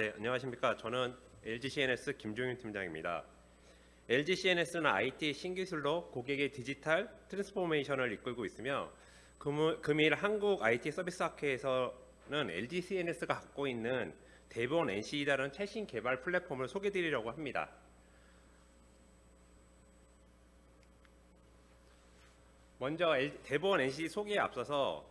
네, 안녕하십니까. 저는 LG CNS 김종윤 팀장입니다. LG CNS는 IT 신기술로 고객의 디지털 트랜스포메이션을 이끌고 있으며 금- 금일 한국 IT 서비스 학회에서는 LG CNS가 갖고 있는 대본 NC이라는 최신 개발 플랫폼을 소개드리려고 합니다. 먼저 대본 NC 소개에 앞서서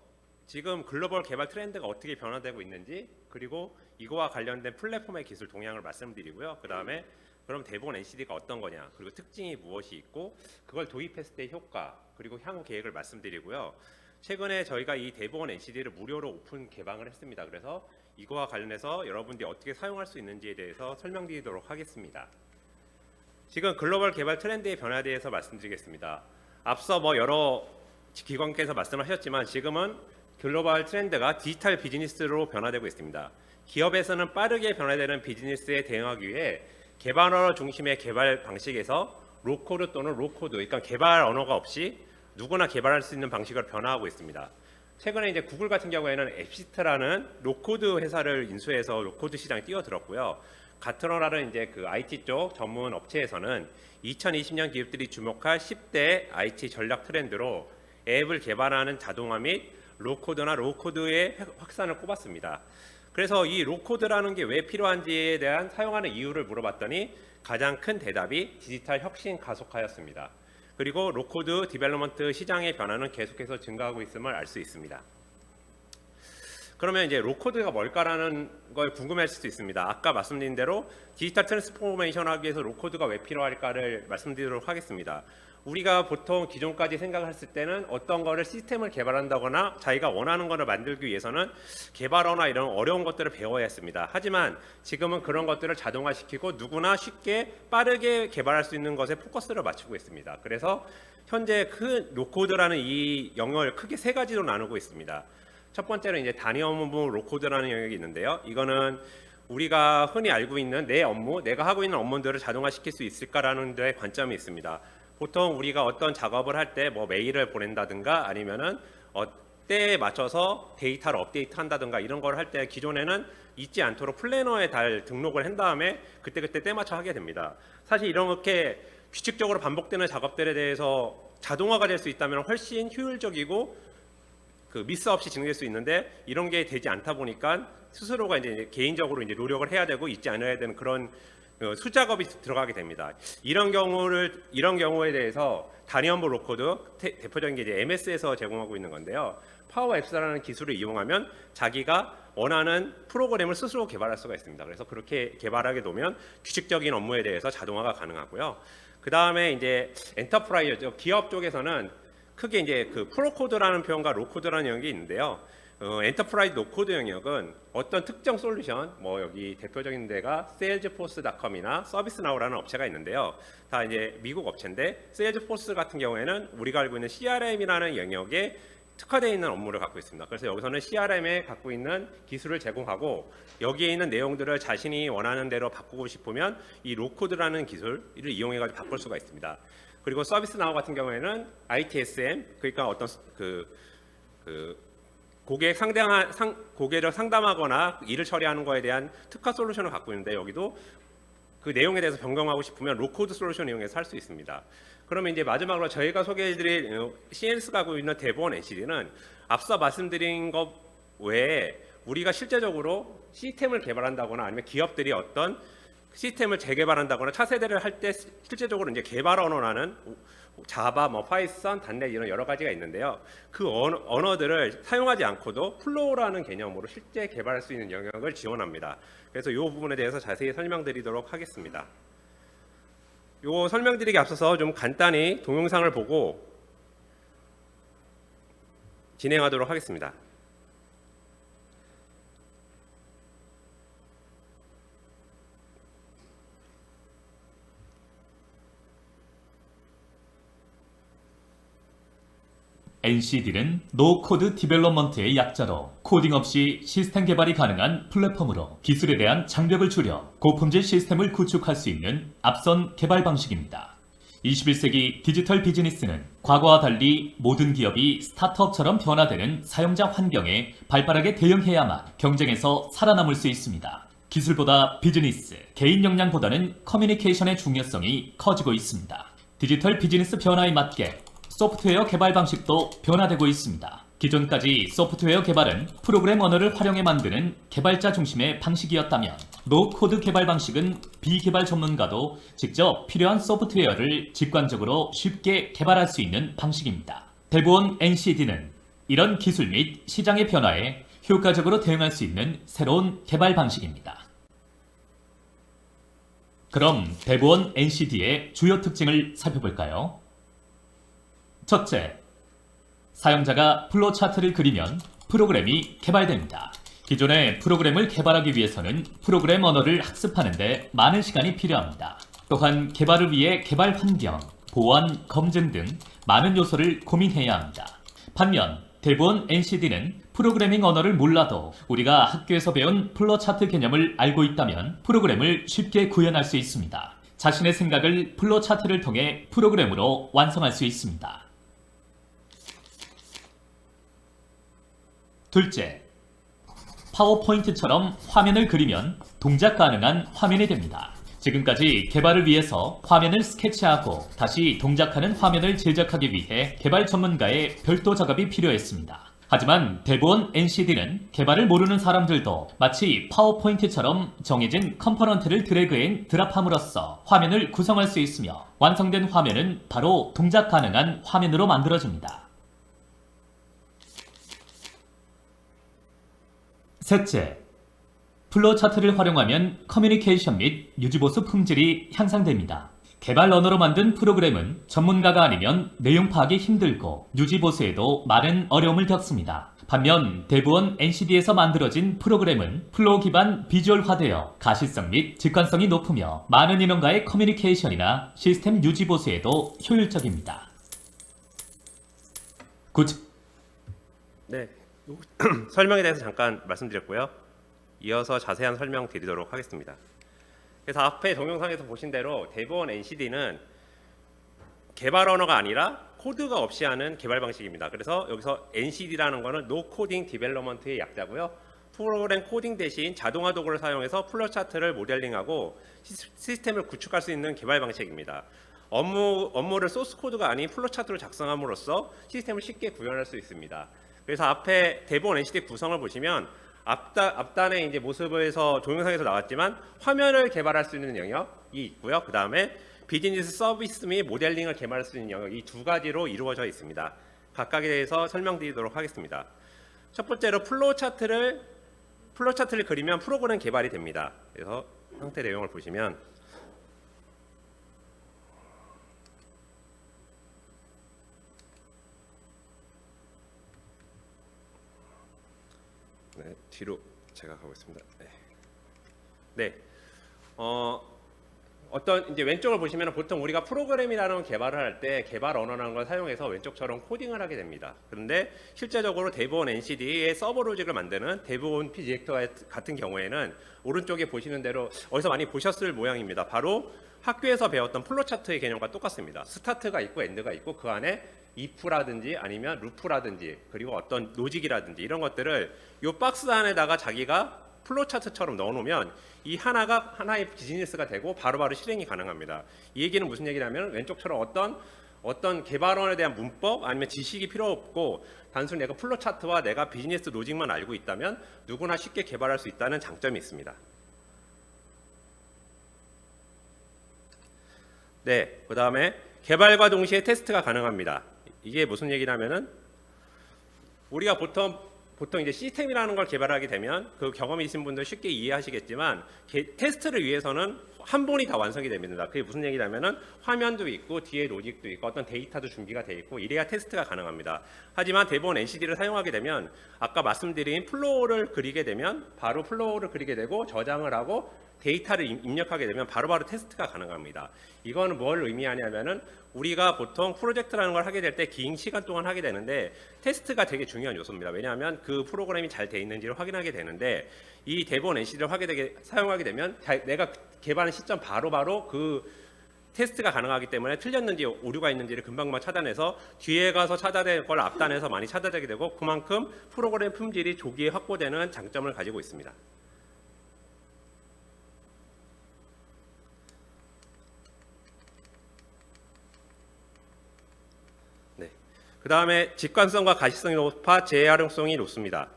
지금 글로벌 개발 트렌드가 어떻게 변화되고 있는지 그리고 이거와 관련된 플랫폼의 기술 동향을 말씀드리고요. 그 다음에 그럼 대본 NCD가 어떤 거냐 그리고 특징이 무엇이 있고 그걸 도입했을 때 효과 그리고 향후 계획을 말씀드리고요. 최근에 저희가 이 대본 NCD를 무료로 오픈 개방을 했습니다. 그래서 이거와 관련해서 여러분들이 어떻게 사용할 수 있는지에 대해서 설명드리도록 하겠습니다. 지금 글로벌 개발 트렌드의 변화에 대해서 말씀드리겠습니다. 앞서 뭐 여러 기관께서 말씀하셨지만 지금은 글로벌 트렌드가 디지털 비즈니스로 변화되고 있습니다. 기업에서는 빠르게 변화되는 비즈니스에 대응하기 위해 개발 언어 중심의 개발 방식에서 로코드 또는 로코드, 그러니까 개발 언어가 없이 누구나 개발할 수 있는 방식으로 변화하고 있습니다. 최근에 이제 구글 같은 경우에는 앱시트라는 로코드 회사를 인수해서 로코드 시장에 뛰어들었고요. 가트너라는 이제 그 IT 쪽 전문 업체에서는 2020년 기업들이 주목할 10대 IT 전략 트렌드로 앱을 개발하는 자동화 및 로코드나 로코드의 확산을 꼽았습니다. 그래서 이 로코드라는 게 왜 필요한지에 대한 사용하는 이유를 물어봤더니 가장 큰 대답이 디지털 혁신 가속화였습니다. 그리고 로코드 디벨로먼트 시장의 변화는 계속해서 증가하고 있음을 알 수 있습니다. 그러면 이제 로코드가 뭘까라는 걸 궁금해할 수도 있습니다. 아까 말씀드린 대로 디지털 트랜스포메이션 하기 위해서 로코드가 왜 필요할까를 말씀드리도록 하겠습니다. 우리가 보통 기존까지 생각했을 때는 어떤 거를 시스템을 개발한다거나 자기가 원하는 거를 만들기 위해서는 개발어나 이런 어려운 것들을 배워야 했습니다. 하지만 지금은 그런 것들을 자동화시키고 누구나 쉽게 빠르게 개발할 수 있는 것에 포커스를 맞추고 있습니다. 그래서 현재 큰 로코드라는 이 영역을 크게 세 가지로 나누고 있습니다. 첫 번째는 이제 단위 업무 로코드라는 영역이 있는데요. 이거는 우리가 흔히 알고 있는 내 업무, 내가 하고 있는 업무들을 자동화시킬 수 있을까라는 데 관점이 있습니다. 보통 우리가 어떤 작업을 할 때 뭐 메일을 보낸다든가 아니면은 어, 때에 맞춰서 데이터를 업데이트한다든가 이런 걸 할 때 기존에는 잊지 않도록 플래너에 달 등록을 한 다음에 그때그때 때 맞춰 하게 됩니다. 사실 이렇게 규칙적으로 반복되는 작업들에 대해서 자동화가 될 수 있다면 훨씬 효율적이고 그 미스 없이 진행될 수 있는데 이런 게 되지 않다 보니까 스스로가 이제 개인적으로 이제 노력을 해야 되고 잊지 않아야 되는 그런 어, 수작업이 들어가게 됩니다. 이런 경우를 이런 경우에 대해서 단위 업무 로코드 대- 대표적인 게 이제 MS에서 제공하고 있는 건데요. 파워 앱스라는 기술을 이용하면 자기가 원하는 프로그램을 스스로 개발할 수가 있습니다. 그래서 그렇게 개발하게 되면 규칙적인 업무에 대해서 자동화가 가능하고요. 그 다음에 이제 엔터프라이즈 기업 쪽에서는 크게 이제 그 프로코드라는 표현과 로코드라는 영역이 있는데요. 어, 엔터프라이즈 노코드 영역은 어떤 특정 솔루션, 뭐 여기 대표적인 데가 세일즈포스닷컴이나 서비스나우라는 업체가 있는데요. 다 이제 미국 업체인데 세일즈포스 같은 경우에는 우리가 알고 있는 CRM이라는 영역에 특화되어 있는 업무를 갖고 있습니다. 그래서 여기서는 CRM에 갖고 있는 기술을 제공하고 여기에 있는 내용들을 자신이 원하는 대로 바꾸고 싶으면 이 로코드라는 기술을 이용해 가지고 바꿀 수가 있습니다. 그리고 서비스 나우 같은 경우에는 ITSM 그러니까 어떤 그, 그 고객 상대하, 상, 고객을 상담하거나 일을 처리하는 거에 대한 특화 솔루션을 갖고 있는데 여기도 그 내용에 대해서 변경하고 싶으면 로코드 솔루션 이용해서 할 수 있습니다. 그러면 이제 마지막으로 저희가 소개해드릴 어, CNS가 갖고 있는 대본 NCD는 앞서 말씀드린 것 외에 우리가 실제적으로 시스템을 개발한다거나 아니면 기업들이 어떤 시스템을 재개발한다거나 차세대를 할 때 실제적으로 이제 개발 언어라는 자바, 뭐 파이썬, 단넷 이런 여러 가지가 있는데요. 그 언어, 언어 들을 사용하지 않고도 플로우라는 개념으로 실제 개발할 수 있는 영역을 지원합니다. 그래서 이 부분에 대해서 자세히 설명드리도록 하겠습니다. 요 설명드리기 앞서서 좀 간단히 동영상을 보고 진행하도록 하겠습니다. NCD는 노코드 디벨롭먼트의 약자로 코딩 없이 시스템 개발이 가능한 플랫폼으로 기술에 대한 장벽을 줄여 고품질 시스템을 구축할 수 있는 앞선 개발 방식입니다. 21세기 디지털 비즈니스는 과거와 달리 모든 기업이 스타트업처럼 변화되는 사용자 환경에 발빠르게 대응해야만 경쟁에서 살아남을 수 있습니다. 기술보다 비즈니스, 개인 역량보다는 커뮤니케이션의 중요성이 커지고 있습니다. 디지털 비즈니스 변화에 맞게 소프트웨어 개발 방식도 변화되고 있습니다. 기존까지 소프트웨어 개발은 프로그램 언어를 활용해 만드는 개발자 중심의 방식이었다면 노코드 개발 방식은 비개발 전문가도 직접 필요한 소프트웨어를 직관적으로 쉽게 개발할 수 있는 방식입니다. 대부분 NCD는 이런 기술 및 시장의 변화에 효과적으로 대응할 수 있는 새로운 개발 방식입니다. 그럼 대부분 NCD의 주요 특징을 살펴볼까요? 첫째, 사용자가 플로 차트를 그리면 프로그램이 개발됩니다. 기존의 프로그램을 개발하기 위해서는 프로그램 언어를 학습하는데 많은 시간이 필요합니다. 또한 개발을 위해 개발 환경, 보안, 검증 등 많은 요소를 고민해야 합니다. 반면 대부분 NCD는 프로그래밍 언어를 몰라도 우리가 학교에서 배운 플로 차트 개념을 알고 있다면 프로그램을 쉽게 구현할 수 있습니다. 자신의 생각을 플로 차트를 통해 프로그램으로 완성할 수 있습니다. 둘째, 파워포인트처럼 화면을 그리면 동작 가능한 화면이 됩니다. 지금까지 개발을 위해서 화면을 스케치하고 다시 동작하는 화면을 제작하기 위해 개발 전문가의 별도 작업이 필요했습니다. 하지만 대부분 NCD는 개발을 모르는 사람들도 마치 파워포인트처럼 정해진 컴포넌트를 드래그 앤 드랍함으로써 화면을 구성할 수 있으며 완성된 화면은 바로 동작 가능한 화면으로 만들어집니다. 셋째, 플로우 차트를 활용하면 커뮤니케이션 및 유지보수 품질이 향상됩니다. 개발 언어로 만든 프로그램은 전문가가 아니면 내용 파악이 힘들고 유지보수에도 많은 어려움을 겪습니다. 반면 대부분 NCD에서 만들어진 프로그램은 플로우 기반 비주얼화되어 가시성 및 직관성이 높으며 많은 인원과의 커뮤니케이션이나 시스템 유지보수에도 효율적입니다. 구직 네, 설명에 대해서 잠깐 말씀드렸고요. 이어서 자세한 설명 드리도록 하겠습니다. 그래서 앞에 동영상에서 보신 대로 대부분 NCD는 개발 언어가 아니라 코드가 없이 하는 개발 방식입니다. 그래서 여기서 NCD라는 거는 No Coding Development의 약자고요. 프로그램 코딩 대신 자동화 도구를 사용해서 플로 차트를 모델링하고 시- 시스템을 구축할 수 있는 개발 방식입니다. 업무 업무를 소스 코드가 아닌 플로 차트로 작성함으로써 시스템을 쉽게 구현할 수 있습니다. 그래서 앞에 대본 NCD 구성을 보시면 앞단, 앞단의 이제 모습에서 동영상에서 나왔지만 화면을 개발할 수 있는 영역이 있고요. 그 다음에 비즈니스 서비스 및 모델링을 개발할 수 있는 영역 이 두 가지로 이루어져 있습니다. 각각에 대해서 설명드리도록 하겠습니다. 첫 번째로 플로우 차트를 플로우 차트를 그리면 프로그램 개발이 됩니다. 그래서 형태 내용을 보시면 네, 뒤로 제가 가고 있습니다. 네. 네. 어, 어떤 이제 왼쪽을 보시면 보통 우리가 프로그램이라는 개발을 할 때 개발 언어라는 걸 사용해서 왼쪽처럼 코딩을 하게 됩니다. 그런데 실제적으로 대부분 NCD의 서버 로직을 만드는 대부분 피지액터 같은 경우에는 오른쪽에 보시는 대로 어디서 많이 보셨을 모양입니다. 바로 학교에서 배웠던 플로 차트의 개념과 똑같습니다. 스타트가 있고 엔드가 있고 그 안에 if라든지 아니면 루프라든지 그리고 어떤 로직이라든지 이런 것들을 요 박스 안에다가 자기가 플로 차트처럼 넣어놓으면 이 하나가 하나의 비즈니스가 되고 바로바로 실행이 가능합니다. 이 얘기는 무슨 얘기냐면 왼쪽처럼 어떤 어떤 개발원에 대한 문법 아니면 지식이 필요 없고 단순히 내가 플로 차트와 내가 비즈니스 로직만 알고 있다면 누구나 쉽게 개발할 수 있다는 장점이 있습니다. 네, 그 다음에 개발과 동시에 테스트가 가능합니다. 이게 무슨 얘기냐면은 우리가 보통 보통 이제 시스템이라는 걸 개발하게 되면 그 경험이 있으신 분들 쉽게 이해하시겠지만 게- 테스트를 위해서는 한 번이 다 완성이 됩니다. 그게 무슨 얘기냐면은 화면도 있고 뒤에 로직도 있고 어떤 데이터도 준비가 돼 있고 이래야 테스트가 가능합니다. 하지만 대부분 NCD를 사용하게 되면 아까 말씀드린 플로우를 그리게 되면 바로 플로우를 그리게 되고 저장을 하고 데이터를 입- 입력하게 되면 바로 바로 테스트가 가능합니다. 이거는 뭘 의미하냐면은 우리가 보통 프로젝트라는 걸 하게 될 때 긴 시간 동안 하게 되는데 테스트가 되게 중요한 요소입니다. 왜냐하면 그 프로그램이 잘 돼 있는지를 확인하게 되는데 이 대본 NC를 하게 되게 사용하게 되면 자, 내가 개발한 시점 바로바로 바로 그 테스트가 가능하기 때문에 틀렸는지 오류가 있는지를 금방금방 찾아내서 뒤에 가서 찾아낸 걸 앞단에서 많이 찾아내게 되고 그만큼 프로그램 품질이 조기에 확보되는 장점을 가지고 있습니다. 네. 그 다음에 직관성과 가시성이 높아 재활용성이 높습니다.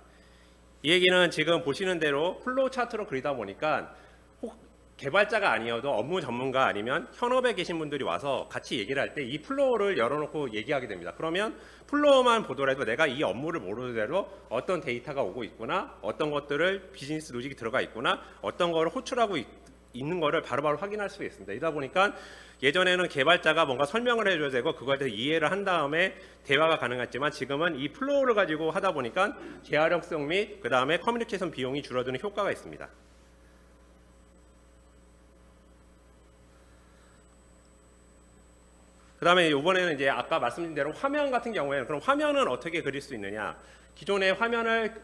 이 얘기는 지금 보시는 대로 플로우 차트로 그리다 보니까 혹 개발자가 아니어도 업무 전문가 아니면 현업에 계신 분들이 와서 같이 얘기를 할 때 이 플로우를 열어놓고 얘기하게 됩니다. 그러면 플로우만 보더라도 내가 이 업무를 모르는 대로 어떤 데이터가 오고 있구나, 어떤 것들을 비즈니스 로직이 들어가 있구나, 어떤 거를 호출하고 있, 있는 거를 바로바로 확인할 수가 있습니다. 이러다 보니까 예전에는 개발자가 뭔가 설명을 해줘야 되고 그거에 대해서 이해를 한 다음에 대화가 가능했지만 지금은 이 플로우를 가지고 하다 보니까 재활용성 및 그 다음에 커뮤니케이션 비용이 줄어드는 효과가 있습니다. 그 다음에 이번에는 이제 아까 말씀드린 대로 화면 같은 경우에는 그럼 화면은 어떻게 그릴 수 있느냐 기존의 화면을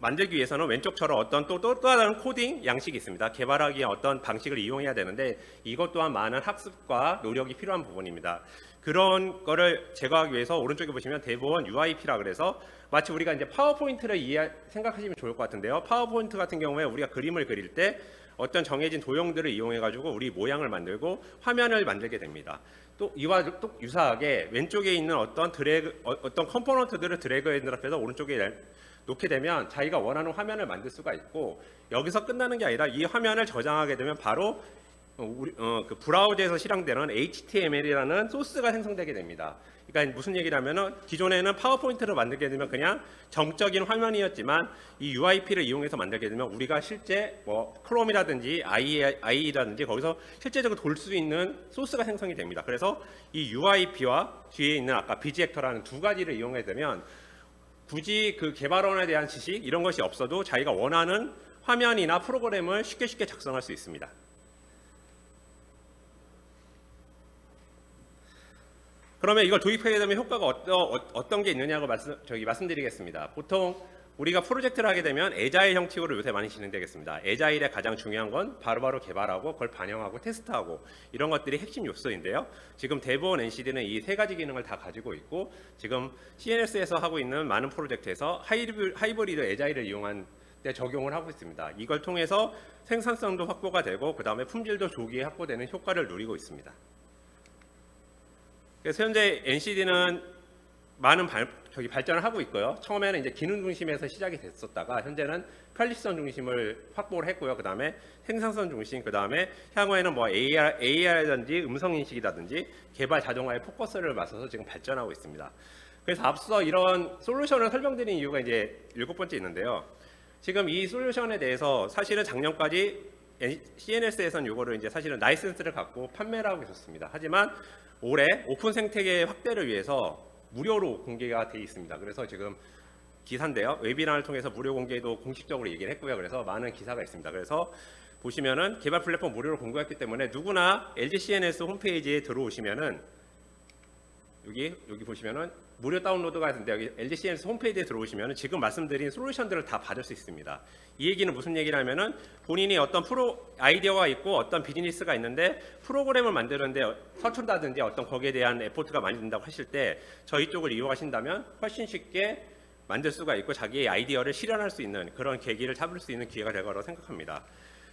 만들기 위해서는 왼쪽처럼 어떤 또, 또 다른 코딩 양식이 있습니다. 개발하기 위한 어떤 방식을 이용해야 되는데 이것 또한 많은 학습과 노력이 필요한 부분입니다. 그런 거를 제거하기 위해서 오른쪽에 보시면 대부분 UIP라 그래서 마치 우리가 이제 파워포인트를 이해 생각하시면 좋을 것 같은데요. 파워포인트 같은 경우에 우리가 그림을 그릴 때 어떤 정해진 도형들을 이용해 가지고 우리 모양을 만들고 화면을 만들게 됩니다. 또 이와 또 유사하게 왼쪽에 있는 어떤 드래그 어, 어떤 컴포넌트들을 드래그 앤 드랍해서 오른쪽에 낼- 놓게 되면 자기가 원하는 화면을 만들 수가 있고 여기서 끝나는 게 아니라 이 화면을 저장하게 되면 바로 어, 우리 어, 그 브라우저에서 실행되는 HTML이라는 소스가 생성되게 됩니다. 그러니까 무슨 얘기냐면은 기존에는 파워포인트를 만들게 되면 그냥 정적인 화면이었지만 이 UIP를 이용해서 만들게 되면 우리가 실제 뭐 크롬이라든지 IE라든지 거기서 실제적으로 돌 수 있는 소스가 생성이 됩니다. 그래서 이 UIP와 뒤에 있는 아까 비지액터라는 두 가지를 이용하게 되면 굳이 그 개발원에 대한 지식 이런 것이 없어도 자기가 원하는 화면이나 프로그램을 쉽게 쉽게 작성할 수 있습니다. 그러면 이걸 도입하게 되면 효과가 어떠, 어 떤 게 있느냐고 말씀, 저기 말씀드리겠습니다. 보통 우리가 프로젝트를 하게 되면 에자일 형식으로 요새 많이 진행되겠습니다. 에자일의 가장 중요한 건 바로 바로 개발하고 그걸 반영하고 테스트하고 이런 것들이 핵심 요소인데요. 지금 대부분 NCD는 이 세 가지 기능을 다 가지고 있고 지금 CNS에서 하고 있는 많은 프로젝트에서 하이브, 하이브리드 에자일을 이용한 때 적용을 하고 있습니다. 이걸 통해서 생산성도 확보가 되고 그 다음에 품질도 조기에 확보되는 효과를 누리고 있습니다. 그래서 현재 NCD는 많은 발, 저기 발전을 하고 있고요. 처음에는 이제 기능 중심에서 시작이 됐었다가 현재는 편리성 중심을 확보를 했고요. 그 다음에 생산성 중심, 그 다음에 향후에는 뭐 AR, AR이라든지 음성 인식이라든지 개발 자동화에 포커스를 맞춰서 지금 발전하고 있습니다. 그래서 앞서 이런 솔루션을 설명드린 이유가 이제 일곱 번째 있는데요. 지금 이 솔루션에 대해서 사실은 작년까지 CNS에서는 이거를 이제 사실은 라이센스를 갖고 판매를 하고 있었습니다. 하지만 올해 오픈 생태계 확대를 위해서 무료로 공개가 돼 있습니다. 그래서 지금 기사인데요. 웨비나를 통해서 무료 공개도 공식적으로 얘기를 했고요. 그래서 많은 기사가 있습니다. 그래서 보시면은 개발 플랫폼 무료로 공개했기 때문에 누구나 LG CNS 홈페이지에 들어오시면은 여기 여기 보시면은 무료 다운로드가 있는데 여기 LG CNS 홈페이지에 들어오시면은 지금 말씀드린 솔루션들을 다 받을 수 있습니다. 이 얘기는 무슨 얘기냐면은 본인이 어떤 프로 아이디어가 있고 어떤 비즈니스가 있는데 프로그램을 만드는데 서툰다든지 어떤 거기에 대한 에포트가 많이 든다고 하실 때 저희 쪽을 이용하신다면 훨씬 쉽게 만들 수가 있고 자기의 아이디어를 실현할 수 있는 그런 계기를 잡을 수 있는 기회가 될 거라고 생각합니다.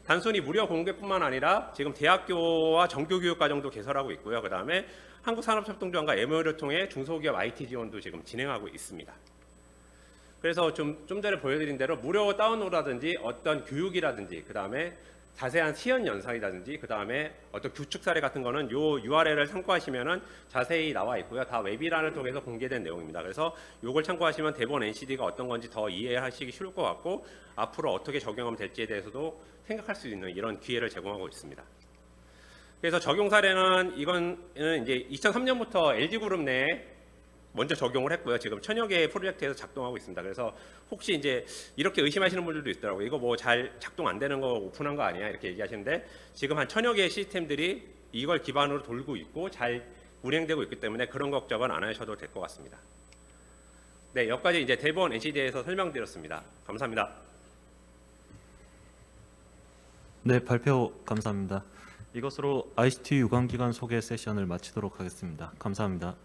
단순히 무료 공개뿐만 아니라 지금 대학교와 정규교육 과정도 개설하고 있고요. 그 다음에 한국산업협동조합과 MOU를 통해 중소기업 IT 지원도 지금 진행하고 있습니다. 그래서 좀, 좀 전에 보여드린 대로 무료 다운로드라든지 어떤 교육이라든지 그 다음에 자세한 시연 연상이라든지 그 다음에 어떤 규칙 사례 같은 거는 요 URL을 참고하시면은 자세히 나와 있고요. 다 웨비란을 통해서 공개된 내용입니다. 그래서 요걸 참고하시면 대본 NCD가 어떤 건지 더 이해하시기 쉬울 것 같고 앞으로 어떻게 적용하면 될지에 대해서도 생각할 수 있는 이런 기회를 제공하고 있습니다. 그래서 적용 사례는 이거는 이제 2003년부터 LG그룹 내에 먼저 적용을 했고요. 지금 천여 개의 프로젝트에서 작동하고 있습니다. 그래서 혹시 이제 이렇게 의심하시는 분들도 있더라고요. 이거 뭐 잘 작동 안 되는 거 오픈한 거 아니야? 이렇게 얘기하시는데 지금 한 천여 개의 시스템들이 이걸 기반으로 돌고 있고 잘 운행되고 있기 때문에 그런 걱정은 안 하셔도 될 것 같습니다. 네, 여기까지 이제 대본 NCD에서 설명드렸습니다. 감사합니다. 네, 발표 감사합니다. 이것으로 ICT 유관기관 소개 세션을 마치도록 하겠습니다. 감사합니다.